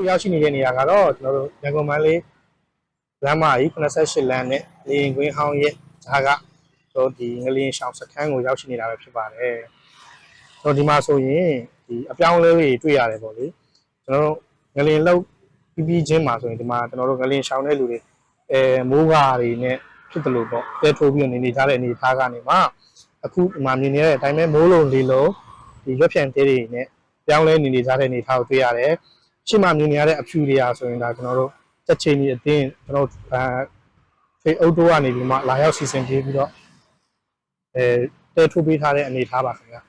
ခုရောက်ရှိနေတဲ့နေရာကတော့ကျွန်တော်တို့ရန်ကုန်မန္တလေးလမ်းမကြီး88လမ်းနဲ့လေရင်ကွင်းဟောင်းရဲ့ဈာကကျွန်တော်ဒီငလျင်ရှောင်းစခန်းကိုရောက်ရှိနေတာပဲဖြစ်ပါတယ်ကျွန်တော်ဒီမှာဆိုရင်ဒီအပြောင်းအလဲတွေတွေ့ရတယ်ပေါ့လေကျွန်တော်တို့ငလျင်လောက်ပြီးပြီးချင်းမှာဆိုရင်ဒီမှာကျွန်တော်တို့ငလျင်ရှောင်းတဲ့လူတွေအဲမိုးကာတွေနဲ့ဖြစ်တယ်လို့ပေါ့တဲထိုးပြီးတော့နေနေကြတဲ့အနေအထားကနေမှအခုဒီမှာမြင်နေတဲ့အတိုင်းပဲမိုးလုံးလေးလုံးဒီရွက်ဖြန်တဲတွေနဲ့ပြောင်းလဲနေနေကြတဲ့အနေအထားကိုတွေ့ရတယ် ရှေ့မှာမြင်နေရတဲ့အဖြူတွေရာဆိုရင်ဒါကျွန်တော်တို့ချက်ချင်းကြီးအတင်းကျွန်တော်တို့အဲဖေအုပ်တိုးကနေပြီးမှလာရောက်စီစဉ်ပေးပြီးတော့အဲတဲထုတ်ပေးထားတဲ့အနေအထားပါခင်ဗျာ။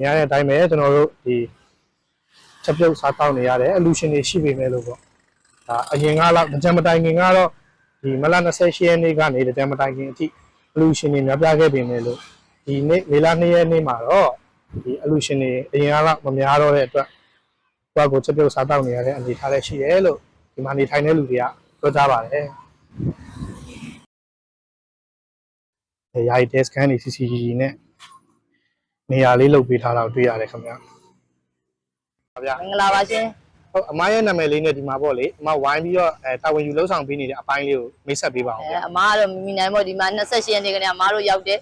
ညတဲ့အတိုင်းပဲကျွန်တော်တို့ဒီချက်ပြုတ်စားတောင်းနေရတဲ့အလူရှင်တွေရှိပေမဲ့လို့ပေါ့။ဒါအရင်ကတော့ကြံမတိုင်ခင်ကတော့ဒီမလ28ရက်နေ့ကနေကြံမတိုင်ခင်အထိအလူရှင်တွေများပြားခဲ့ပေမဲ့လို့ဒီနေ့မေလ2ရက်နေ့မှာတော့ ဒီအလူရှင်တွေအရင်ကတော့မများတော့တဲ့အတွက်ကိုယ့်ကိုချက်ပြုတ်စားတောက်နေရတဲ့အနေထားလည်းရှိတယ်လို့ဒီမှာနေထိုင်တဲ့လူတွေကပြောကြပါတယ်။အဲယာယီ desk ခန်းနေ CCTV နဲ့နေရာလေးလုပ်ပေးထားတာကိုတွေ့ရတယ်ခင်ဗျာ။ဟုတ်ဗျာမင်္ဂလာပါရှင်ဟုတ်အမရဲ့နာမည်လေးနဲ့ဒီမှာပေါ့လေအမဝိုင်းပြီးတော့အဲတာဝန်ယူလှုပ်ဆောင်ပေးနေတဲ့အပိုင်းလေးကိုမိတ်ဆက်ပေးပါအောင်အဲဗျာအမားကတော့မမီနိုင်မို့ဒီမှာ28ရက်နေ့ကနေအမားတို့ရောက်တယ်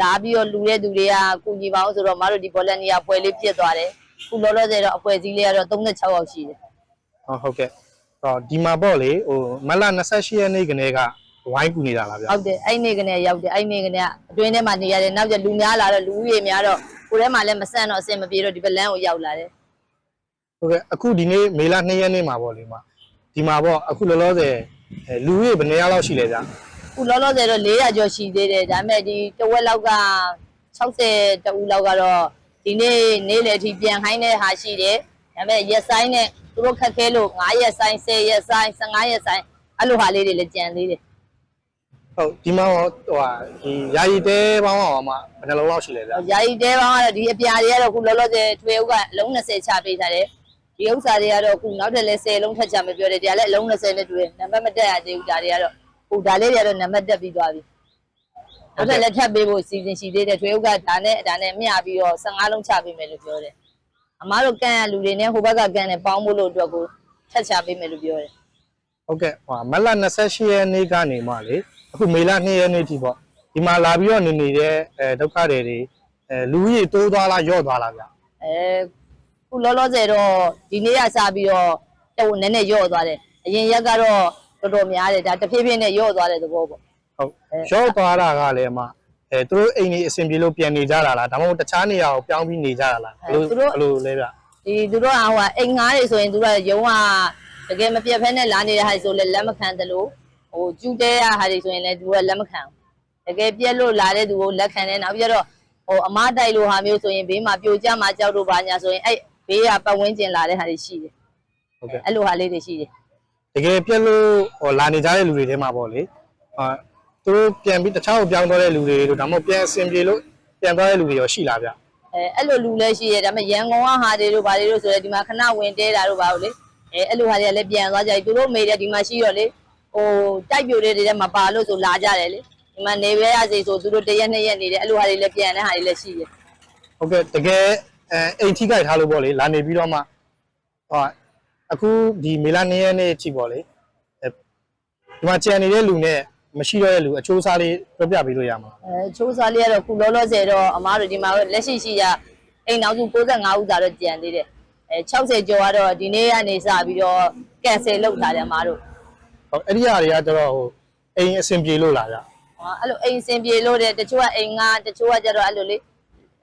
လာပြီးတော့လူတဲ့သူတွေကကုညီပါအောင်ဆိုတော့အမားတို့ဒီဘောလန်နီယာပွဲလေးပြစ်သွားတယ်ခုလောလောဆယ်တော့အပွဲစည်းလေးကတော့36ယောက်ရှိတယ်။ဟုတ်ဟုတ်ကဲ့။တော့ဒီမှာပေါ့လေဟိုမလ28ရက်နေ့ကနေကဝိုင်းကူနေတာလားဗျာဟုတ်တယ်အဲ့နေ့ကနေရောက်တယ်အဲ့နေ့ကနေအတွင်းထဲမှာနေရတယ်နောက်ကျလူများလာတော့လူဦးရေများတော့ကိုယ်ထဲမှာလည်းမဆန့်တော့အဆင်မပြေတော့ဒီပလန်ကိုရောက်လာတယ်ဟုတ်ကဲ့အခုဒီနေ့မေလ2ရက်နေ့မှာပေါ့လေမှာဒီမှာပေါ့အခုလောလောဆယ်အဲလူကြီးဘယ်နှစ်ယောက်လောက်ရှိလဲဗျာ ခုလောလောဆယ်တော့400ကျော်ရှိသေးတယ်ဒါပေမဲ့ဒီတဝက်လောက်က60တဦးလောက်ကတော့ဒီနေ့နေ့လယ်အထိပြန်ခိုင်းတဲ့ဟာရှိတယ်ဒါပေမဲ့ရက်ဆိုင်နဲ့သူတို့ခက်ခဲလို့9ရက်ဆိုင်10ရက်ဆိုင်15ရက်ဆိုင်အဲ့လိုဟာလေးတွေလည်းကြံသေးတယ်ဟုတ်ဒီမှာဟိုဟာဒီယာယီတဲပေါင်းအောင်မှာဘယ်နှလုံးလောက်ရှိလဲဗျာယာယီတဲပေါင်းကတော့ဒီအပြာတွေကတော့ခုလောလောဆယ်ထွေဥကအလုံး20ချပေးထားတယ်ဒီဥစ္စာတွေကတော့ခုနောက်ထပ်လည်း10လုံးထပ်ချမပြောတယ်ဒါလည်းအလုံး20နဲ့တွေ့နံပါတ်မတက်ရသေးဘူးဒါတွေကတော့ ခုဒါလေးတွေကတော့နံပါတ်တက်ပြီးသွားပြီနောက်ထပ်လည်းထပ်ပေးဖို့စီစဉ်ရှိသေးတယ်ထွေဥကဒါနဲ့ဒါနဲ့မျှပြီးတော့15လုံးချပေးမယ်လို့ပြောတယ်အမားတို့ကန်ရလူတွေနဲ့ဟိုဘက်ကကန်နဲ့ပေါင်းဖို့လို့အတွက်ကိုထပ်ချပေးမယ်လို့ပြောတယ်ဟုတ်ကဲ့ဟိုမလ28ရက်နေ့ကနေမှလေအခုမေလ2ရက်နေ့ထိပေါ့ဒီမှာလာပြီးတော့နေနေတဲ့အဲဒုက္ခတွေတွေအဲလူကြီးတိုးသွားလားယော့သွားလားဗျာအဲခုလောလောဆယ်တော့ဒီနေ့ကစပြီးတော့တော့နည်းနည်းယော့သွားတယ်အရင်ရက်ကတော့ တော်တော်များတယ်ဒါတဖြည်းဖြည်းနဲ့ယော့သွားတဲ့သဘောပေါ့ဟုတ်ယော့သွားတာကလည်းအမအဲသူတို့အိမ်ကြီးအဆင်ပြေလို့ပြန်နေကြတာလားဒါမှမဟုတ်တခြားနေရာကိုပြောင်းပြီးနေကြတာလားဘယ်လိုဘယ်လိုလဲဗျဒီသူတို့ကဟိုကအိမ်ငားတွေဆိုရင်သူတို့ကရုံးကတကယ်မပြတ်ဖက်နဲ့လာနေတဲ့ဟာတွေဆိုလည်းလက်မခံတယ်လို့ဟိုကျူးတဲရဟာတွေဆိုရင်လည်းသူကလက်မခံဘူးတကယ်ပြက်လို့လာတဲ့သူကိုလက်ခံတယ်နောက်ပြီးတော့ဟိုအမားတိုက်လို့ဟာမျိုးဆိုရင်ဘေးမှာပြိုကျမှကြောက်လို့ပါညာဆိုရင်အဲ့ဘေးကပတ်ဝန်းကျင်လာတဲ့ဟာတွေရှိတယ်ဟုတ်ကဲ့အဲ့လိုဟာလေးတွေရှိတယ် တကယ်ပြက်လို့ဟောလာနေကြတဲ့လူတွေထဲမှာပေါ့လေအာသူတို့ပြန်ပြီးတခြားကိုပြောင်းသွားတဲ့လူတွေတို့ဒါမှမဟုတ်ပြန်အဆင်ပြေလို့ပြန်သွားတဲ့လူတွေရောရှိလားဗျအဲအဲ့လိုလူလည်းရှိတယ်ဒါပေမဲ့ရန်ကုန်ကဟာတွေတို့ဘာတွေတို့ဆိုရင်ဒီမှာခဏဝင်တဲတာတို့ဘာလို့လေအဲအဲ့လိုဟာတွေကလည်းပြန်သွားကြပြီသူတို့မေတဲ့ဒီမှာရှိတော့လေဟိုတိုက်ပြိုတဲ့တွေထဲမှာပါလို့ဆိုလာကြတယ်လေဒီမှာနေပဲရစီဆိုသူတို့တရက်နှစ်ရက်နေတယ်အဲ့လိုဟာတွေလည်းပြန်တဲ့ဟာတွေလည်းရှိတယ်ဟုတ်ကဲ့တကယ်အဲအိမ်ထိကြိုက်ထားလို့ပေါ့လေလာနေပြီးတော့မှဟော အခုဒီမေလာနေရက်နေ့အထိပေါ့လေအဲဒီမှာကြံနေတဲ့လူနဲ့မရှိတော့တဲ့လူအချိုးစားလေးပြောပြပေးလို့ရမှာအဲချိုးစားလေးကတော့ခုလောလောဆယ်တော့အမားတို့ဒီမှာလက်ရှိရှိရအိမ်နောက်စု65ဦးသာတော့ကြံသေးတယ်အဲ60ကျော်ကတော့ဒီနေ့ကနေစပြီးတော့ကန်ဆယ်လုပ်ထားတယ်အမားတို့ဟုတ်အဲ့ဒီအရာတွေကကျတော့ဟိုအိမ်အဆင်ပြေလို့လားဗျဟာအဲ့လိုအိမ်စင်ပြေလို့တဲ့တချို့ကအိမ်ငါတချို့ကကျတော့အဲ့လိုလေ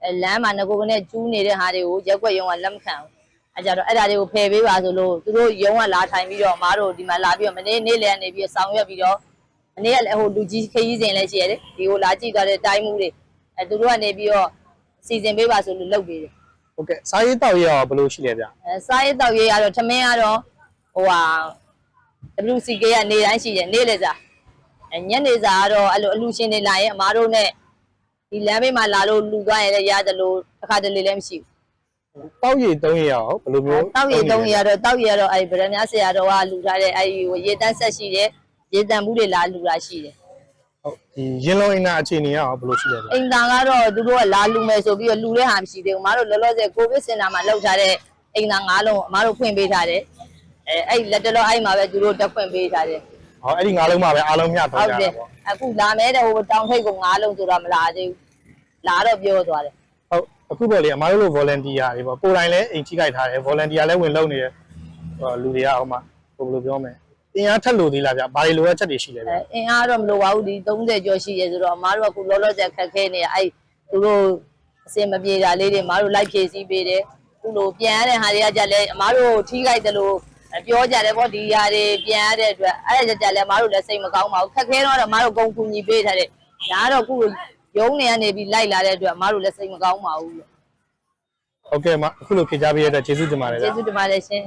အဲလမ်းမှာငကိုကနေကျူးနေတဲ့ဟာတွေကိုရက်ွက်ရုံကလက်မခံဘူး အဲကြတော့အဲ့ဒါတွေကိုဖယ်ပေးပါဆိုလို့သူတို့ရုံကလာထိုင်ပြီးတော့မားတို့ဒီမှာလာပြီးတော့မနေ့နေ့လည်ကနေပြီးဆောင်ရွက်ပြီးတော့မနေ့ကလည်းဟိုလူကြီးခရီးစဉ်လည်းရှိရတယ်ဒီကိုလာကြည့်သွားတဲ့တိုင်းမှုတွေအဲသူတို့ကနေပြီးတော့စီစဉ်ပေးပါဆိုလို့လုပ်ပေးတယ်ဟုတ်ကဲ့စားရေးတောက်ရေးရောဘယ်လိုရှိလဲဗျအဲစားရေးတောက်ရေးကတော့ထမင်းကတော့ဟိုဟာ WCK ကနေတိုင်းရှိတယ်နေ့လေစားအဲညနေစာကတော့အဲ့လိုအလူရှင်တွေလာရင်အမားတို့နဲ့ဒီလမ်းဘေးမှာလာလို့လူသွားရင်လည်းရတယ်လို့တစ်ခါတလေလည်းမရှိ တောက်ရည်တုံးရည်ရောဘယ်လိုဘူးမျိုးတောက်ရီတုံးရီကတော့တောက်ရီကတော့အဲ့ဗရမများဆရာတော်ကလူထားတဲ့အဲ့ဒီရေတန်းဆက်ရှိတယ်ရေတန်းမှုတွေလာလူတာရှိတယ်ဟုတ်ဒီရင်လုံးအင်နာအခြေအနေရောဘယ်လိုရှိလဲဗျအိမ်တန်ကတော့သူတို့ကလာလူမယ်ဆိုပြီးတော့လူတဲ့ဟာမရှိသေးဘူးမတို့လောလောဆယ်ကိုဗစ်စင်တာမှာလောက်ထားတဲ့အိမ်သား၅လုံးအမားတို့ဖွင့်ပေးထားတယ်အဲအဲ့လက်တလောအဲ့မှာပဲသူတို့တက်ဖွင့်ပေးထားတယ်ဟောအဲ့ဒီငါးလုံးမှပဲအားလုံးမျှဟုတော့တ်ကြတတာယ်ပေါ့အခုလာမဲတဲ့ဟိုတောင်ထိပ်က၅လုံးဆိုတော့မလာသေးဘူးလာတော့ပြောသွားတယ်ဟုတ် အခုပေါ့လေအမားတို့လို volunteer တွေပေါ့ကိုယ်တိုင်လည်းအိမ်ကြီးကြိုက်ထားတယ် volunteer လည်းဝင်လုပ်နေတယ်ဟောလူတွေကဟိုမှာဘယ်လိုပြောမလဲအင်အားထက်လို့သေးလားဗျဘာတွေလိုအပ်ချက်တွေရှိလဲဗျအဲအင်းအားတော့မလိုပါဘူးဒီ30ကျော်ရှိရဲဆိုတော့အမားတို့ကအခုလောလောဆယ်ခက်ခဲနေအဲ့သူတို့အစင်မပြေတာလေးတွေအမားတို့လိုက်ဖြည့်ဆည်းပေးတယ်ခုလိုပြန်ရတဲ့ဟာတွေကကြလည်းအမားတို့ထိခိုက်တယ်လို့ပြောကြတယ်ပေါ့ဒီຢာတွေပြန်ရတဲ့အတွက်အဲ့ဒါကြလည်းအမားတို့လည်းစိတ်မကောင်းပါဘူးခက်ခဲတော့အမားတို့ဂုံကူညီပေးထားတယ်ဒါကတော့ခု ရုံးနေကနေပြီးလိုက်လာတဲ့အတွက်အမားတို့လည်းစိတ်မကောင်းပါဘူးလို့ဟုတ်ကဲ့မအခုလိုဖြေချပေးရတဲ့ကျေးဇူးတင်ပါတယ်ဗျကျေးဇူးတင်ပါတယ်ရှင်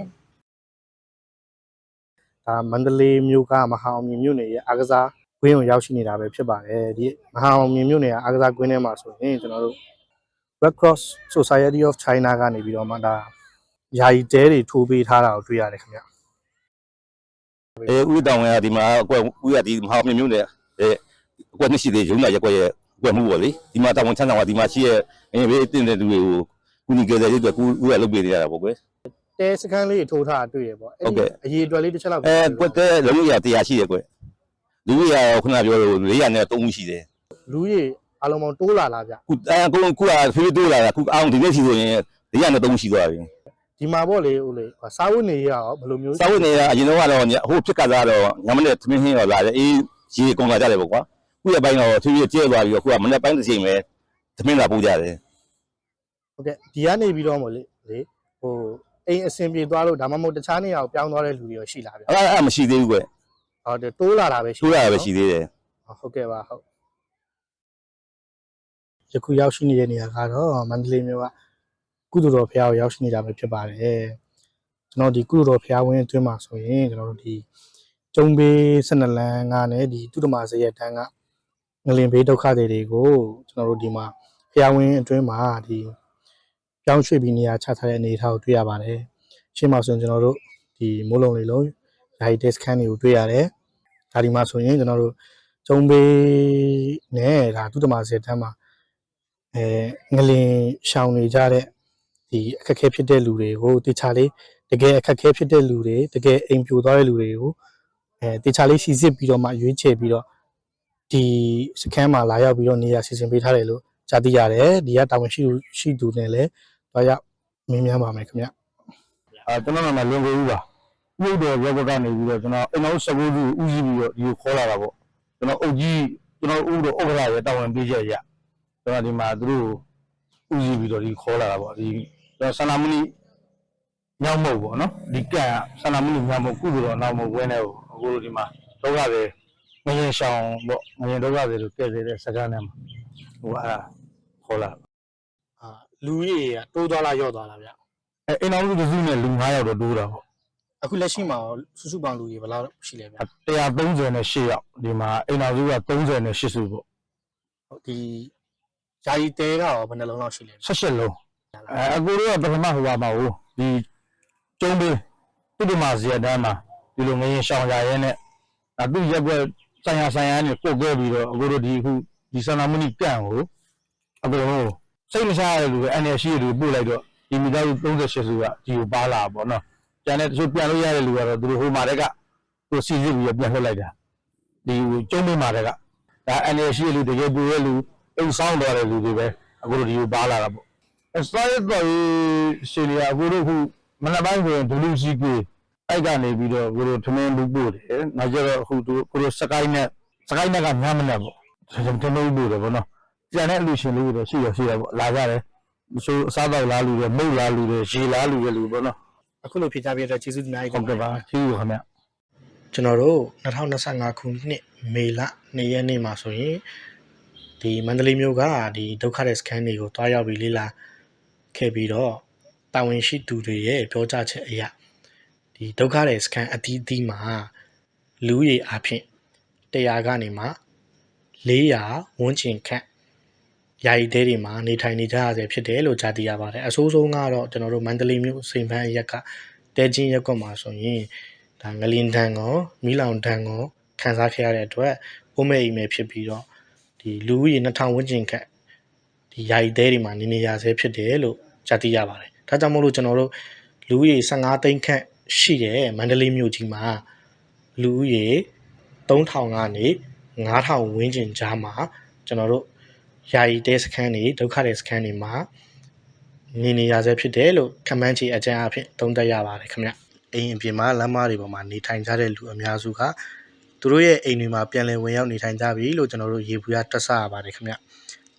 ဒါမန္တလေးမြို့ကမဟာအောင်မြင်မြို့နယ်ရဲ့အားကစားကွင်းကိုရောက်ရှိနေတာပဲဖြစ်ပါတယ်ဒီမဟာအောင်မြင်မြို့နယ်ကအားကစားကွင်းထဲမှာဆိုရင်ကျွန်တော်တို့ Red Cross Society of China ကနေပြီးတော့မှဒါယာယီတဲတွေထိုးပေးထားတာကိုတွေ့ရတယ်ခင်ဗျအဲဦးတောင်ကဒီမှာအကွက်ဦးရဒီမဟာမြို့မြို့နဲ့အဲအကွက်နှစ်ရှိသေးရုံးလာရက်ကွက်ရဲ့အ ကွက်မှုပေါ့လေဒီမှာတောင်ဝန်ချမ်းသာကဒီမှာရှိရဲ့အင်းဘေးအတင်းတဲ့လူတွေကိုကုညီကြတဲ့အတွက်ကူဦးရလုပ်ပေးနေရတာပေါ့ကွယ်တဲစကန်လေးထိုးထားတာတွေ့ရပေါ့အဲ့ဟုတ်ကဲ့ဒီအရေးအတွက်လေးတစ်ချက်လောက်အဲကွက်တဲ့လုံးရတရားရှိရဲ့ကွယ်လူရရောခုနပြောလို့400နဲ့3ဦးရှိတယ်လူကြီးအလုံးပေါင်းတိုးလာလားဗျခုအဲကုန်းခုကဖေးတိုးလာတာခုအောင်ဒီနေ့ရှိဆိုရင်400နဲ့3ဦးရှိသွားပြီဒီမှာပေါ့လေဦးလေစာဝတ်နေရရောဘယ်လိုမျိုးစာဝတ်နေရအရင်တော့ကတော့ဟိုဖြစ်ကစားတော့ညမနဲ့သမင်းဟင်းရောလာတယ်အေးရေကုန်လာကြတယ်ပေါ့ကွာ ခုရပိုင်းတော့သူကြီးကျဲသွားပြီးတော့ခုကမနေ့ပိုင်းတစ်ချိန်ပဲသမင်းလာပို့ကြတယ်ဟုတ်ကဲ့ဒီကနေပြီးတော့မို့လေလေဟိုအိမ်အဆင်ပြေသွားလို့ဒါမှမဟုတ်တခြားနေရာကိုပြောင်းသွားတဲ့လူတွေရောရှိလားဗျအဲ့အဲ့မရှိသေးဘူးကွယ်ဟုတ်တယ်တိုးလာတာပဲရှိချိုးရပဲရှိသေးတယ်ဟုတ်ကဲ့ပါဟုတ်ယခုရောက်ရှိနေတဲ့နေရာကတော့မန္တလေးမြို့ကကုသိုလ်တော်ဖရားကိုရောက်ရှိနေတာပဲဖြစ်ပါတယ်ကျွန်တော်ဒီကုသိုလ်တော်ဖရားဝင်းအတွင်းမှာဆိုရင်ကျွန်တော်တို့ဒီကျုံဘေး12လမ်းကနဲ့ဒီတုဒ္ဓမာဇရက်တန်းက ငလင်ဘေးဒုက္ခတွေတွေကိုကျွန်တော်တို့ဒီမှာဖရားဝင်းအတွင်းမှာဒီပြောင်းရွှေ့ပြီးနေရာချထားတဲ့အနေအထားကိုတွေ့ရပါတယ်ရှင်းပါဆိုရင်ကျွန်တော်တို့ဒီမိုးလုံးလေးလုံးယာယီ desk ခန်းတွေကိုတွေ့ရတယ်ဒါဒီမှာဆိုရင်ကျွန်တော်တို့ကျုံဘေးနဲ့ဒါသူတမစေတန်းမှာအဲငလင်ရှောင်နေကြတဲ့ဒီအခက်အခဲဖြစ်တဲ့လူတွေကိုတေချာလေးတကယ်အခက်အခဲဖြစ်တဲ့လူတွေတကယ်အိမ်ပြိုသွားတဲ့လူတွေကိုအဲတေချာလေးစီစစ်ပြီးတော့မှရွေးချယ်ပြီးတော့ ဒီစခန်းမှာလာရောက်ပြီးတော့နေရာစီစဉ်ပေးထားတယ်လို့ကြားသိရတယ်ဒီကတာဝန်ရှိသူရှိသူနဲ့လည်းတော့ရောက်မင်းများပါမယ်ခင်ဗျအာကျွန်တော်နာမည်လွန်ကိုဦးပါဥဒ္ဒေရောဘကနေပြီးတော့ကျွန်တော်အိမ်တော်19ခုဦးစီးပြီးတော့ဒီကိုခေါ်လာတာပေါ့ကျွန်တော်အုပ်ကြီးကျွန်တော်ဥဒ္ဒေဥက္ကရာရဲ့တာဝန်ပေးချက်ရကျွန်တော်ဒီမှာသူတို့ဦးစီးပြီးတော့ဒီခေါ်လာတာပေါ့ဒီကျွန်တော်ဆန္ဒမဏိညောင်းမဟုတ်ပေါ့နော်ဒီကံဆန္ဒမဏိညောင်းမဟုတ်ကုသိုလ်တော်နောက်မဟုတ်ဝင်းတဲ့ကိုအခုတို့ဒီမှာဒုက္ခတွေ ငရင်ရှောင်ပေါ့ငရင်ဒုက္ခတွေတို့ကဲ့တဲ့စကားနဲ့မှာဟိုအဲ့ဒါခေါ်လာအာလူကြီးတွေကတိုးသွားလားရော့သွားလားဗျအဲအိမ်တော်စုတစ်စုနဲ့လူ9ယောက်တော့တိုးတာပေါ့အခုလက်ရှိမှာရောစုစုပေါင်းလူကြီးဘယ်လောက်ရှိလဲဗျ138ယောက်ဒီမှာအိမ်တော်စုက38စုပေါ့ဟုတ်ဒီယာယီတဲကရောဘယ်နှလုံးလောက်ရှိလဲဗျ18လုံးအဲအကူတို့ကပထမဟိုပါမှာဟိုဒီကျုံးပေးပုဒ္ဓမာဇီယတန်းမှာဒီလိုငရင်ရှောင်ရရဲနဲ့အတူရက်ွက် ဆိုင်ရာဆိုင်ရာနဲ့ကိုကိုပြီးတော့အကူတို့ဒီအခုဒီဆန္ဒမဏိကန့်ကိုအကူတို့စိတ်မရှားရတဲ့လူပဲအနေရှိတဲ့လူပို့လိုက်တော့ဒီမိသားစု38စုကဒီကိုပါလာပေါ့နော်ကျန်တဲ့တချို့ပြန်လို့ရတဲ့လူကတော့သူတို့ဟိုမှာတက်ကသူစီစစ်ပြီးတော့ပြန်လွှတ်လိုက်တာဒီကျုံးပေးမှာတက်ကဒါအနေရှိတဲ့လူတကယ်ပူတဲ့လူအိမ်ဆောင်တော်တဲ့လူတွေပဲအခုတို့ဒီကိုပါလာတာပေါ့အစရတော့ရှင်ရအခုတို့ခုမနက်ပိုင်းဆိုရင်ဒလူစီကွေ အဲ့ကနေပြီးတော့ကိုတို့ထမင်းလူပို့တယ်နောက်ကျတော့အခုတို့ကိုတို့စကိုင်းနဲ့စကိုင်းနဲ့ကညမနဲ့ပေါ့ထမင်းပို့တယ်ပေါ့နော်ကျန်တဲ့အလူရှင်လေးတွေရှိရရှိရပေါ့လာကြတယ်ဆိုအစားတော့လာလူတွေမုတ်လာလူတွေရေလာလူတွေလူပေါ့နော်အခုလိုဖြေချပေးတဲ့ကျေးဇူးတင်ပါတယ်ဟုတ်ကဲ့ပါရှိရခင်ဗျကျွန်တော်တို့2025ခုနှစ်မေလ2ရက်နေ့မှာဆိုရင်ဒီမန္တလေးမြို့ကဒီဒုက္ခတဲ့စကန်တွေကိုတွားရောက်ပြီးလေ့လာခဲ့ပြီးတော့တာဝန်ရှိသူတွေရဲ့ပြောကြားချက်အရ ဒီဒုက္ခတဲ့စကန်အသီးသီးမှာလူရည်အဖြစ်100ကနေမှ400ဝန်းကျင်ခန့်ယာယီတဲတွေမှာနေထိုင်နေကြရဆဲဖြစ်တယ်လို့ကြားသိရပါတယ်အဆိုးဆုံးကတော့ကျွန်တော်တို့မန္တလေးမြို့စိန်ဖန်းအရက်ကတဲချင်းရက်ကွက်မှာဆိုရင်ဒါငလင်တန်ကောမီးလောင်တန်ကောခံစားခဲ့ရတဲ့အတွက်ပုံမဲ့အိမ်မဲ့ဖြစ်ပြီးတော့ဒီလူဦးရေ2000ဝန်းကျင်ခန့်ဒီယာယီတဲတွေမှာနေနေရဆဲဖြစ်တယ်လို့ကြားသိရပါတယ်။ဒါကြောင့်မို့လို့ကျွန်တော်တို့လူဦးရေ15သိန်းခန့် ရှိတဲ့မန္တလေးမြို့ကြီးမှာလူဦးရေ3000ကနေ9000ဝန်းကျင်ကြားမှာကျွန်တော်တို့ယာယီတဲစခန်းတွေဒုက္ခတဲ့စခန်းတွေမှာနေနေရဆဲဖြစ်တယ်လို့ခန့်မှန်းခြေအကြမ်းအဖြစ်သုံးသပ်ရပါတယ်ခင်ဗျအိမ်အပြင်မှာလမ်းမတွေပေါ်မှာနေထိုင်ကြတဲ့လူအများစုကသူတို့ရဲ့အိမ်တွေမှာပြန်လည်ဝင်ရောက်နေထိုင်ကြပြီလို့ကျွန်တော်တို့ရေပူရတက်ဆရပါတယ်ခင်ဗျ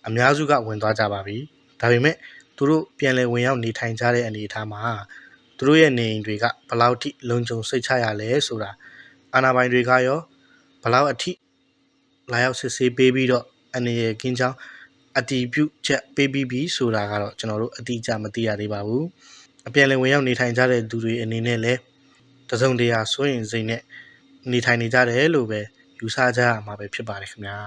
အများစုကဝင်သွားကြပါပြီဒါပေမဲ့သူတို့ပြန်လည်ဝင်ရောက်နေထိုင်ကြတဲ့အနေအထားမှာ သူတို့ရဲ့နေအိမ်တွေကဘယ်လောက်ထိလုံခြုံစိတ်ချရလဲဆိုတာအာဏာပိုင်တွေကရောဘယ်လောက်အထိလာရောက်စစ်ဆေးပေးပြီးတော့အနေရကင်းချောင်းအတီးပြုတ်ချက်ပေးပြီးပြီဆိုတာကတော့ကျွန်တော်တို့အတိအကျမသိရသေးပါဘူးအပြန်လည်ဝင်ရောက်နေထိုင်ကြတဲ့သူတွေအနေနဲ့လည်းတစုံတရာစိုးရင်စိတ်နဲ့နေထိုင်နေကြတယ်လို့ပဲယူဆကြရမှာပဲဖြစ်ပါတယ်ခင်ဗျာ